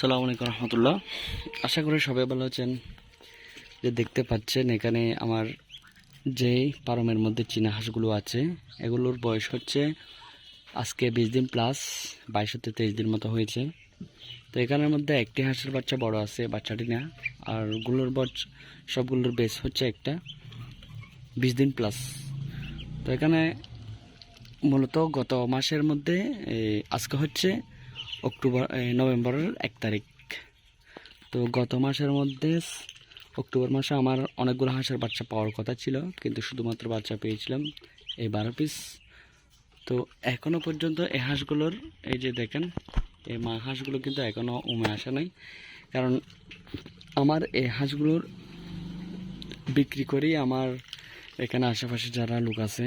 সালাম আলাইকুম রহমতুল্লাহ। আশা করি সবাই ভালো আছেন। যে দেখতে পাচ্ছেন এখানে আমার যেই পারমের মধ্যে চীনা হাঁসগুলো আছে, এগুলোর বয়স হচ্ছে আজকে বিশ দিন প্লাস বাইশ হতে তেইশ দিন মতো হয়েছে। তো এখানের মধ্যে একটি হাঁসের বাচ্চা বড় আছে, বাচ্চাটি না। আরগুলোর বচ সবগুলোর বেস হচ্ছে একটা বিশ দিন প্লাস তো এখানে মূলত গত মাসের মধ্যে আজকে হচ্ছে অক্টোবর নভেম্বরের এক তারিখ। তো গত মাসের মধ্যে অক্টোবর মাসে আমার অনেকগুলো হাঁসের বাচ্চা পাওয়ার কথা ছিল, কিন্তু শুধুমাত্র বাচ্চা পেয়েছিলাম এই বারো পিস তো এখনও পর্যন্ত এই হাঁসগুলোর, এই যে দেখেন, এই মা হাঁসগুলো কিন্তু এখনও উমে আসে নাই। কারণ আমার এই হাঁসগুলোর বিক্রি করেই আমার এখানে আশেপাশে যারা লোক আছে,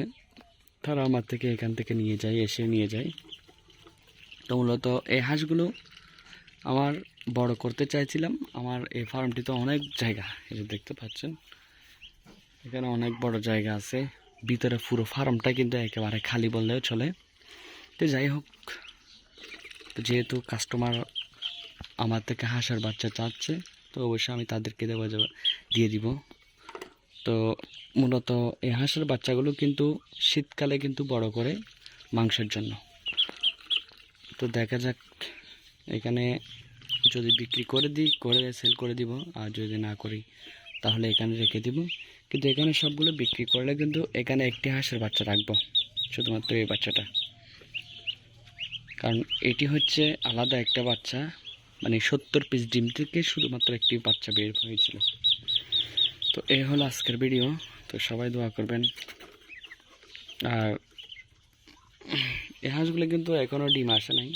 তারা আমার থেকে এখান থেকে নিয়ে যায়, এসে নিয়ে যায়। তো মূলত এই হাঁসগুলো আমার বড় করতে চাইছিলাম। আমার এই ফার্মটিতে অনেক জায়গা, এই দেখতে পাচ্ছেন। এখানে অনেক বড় জায়গা আছে। ভিতরে পুরো ফার্মটা কিন্তু একেবারে খালি বললেও চলে। তো যাই হোক যেহেতু কাস্টমার আমার থেকে হাঁসের বাচ্চা চাচ্ছে, তো অবশ্যই আমি তাদেরকে যাবে দিয়ে দিব। তো মূলত এই হাঁসের বাচ্চাগুলো কিন্তু শীতকালে কিন্তু বড় করে মাংসের জন্য। তো দেখা যাক, এখানে যদি বিক্রি করে দিই, করে সেল করে দিব। আর যদি না করি, তাহলে এখানে রেখে দিব। কিন্তু এখানে সবগুলো বিক্রি করলে কিন্তু এখানে একটি হাঁসের বাচ্চা রাখব, শুধুমাত্র এই বাচ্চাটা। কারণ এটি হচ্ছে আলাদা একটা বাচ্চা মানে সত্তর পিস ডিম থেকে শুধুমাত্র একটি বাচ্চা বের হয়েছিল। তো এই হলো আজকের ভিডিও তো সবাই দোয়া করবেন। আর এই হাঁসগুলো কিন্তু এখনও ডিম আসে নাই।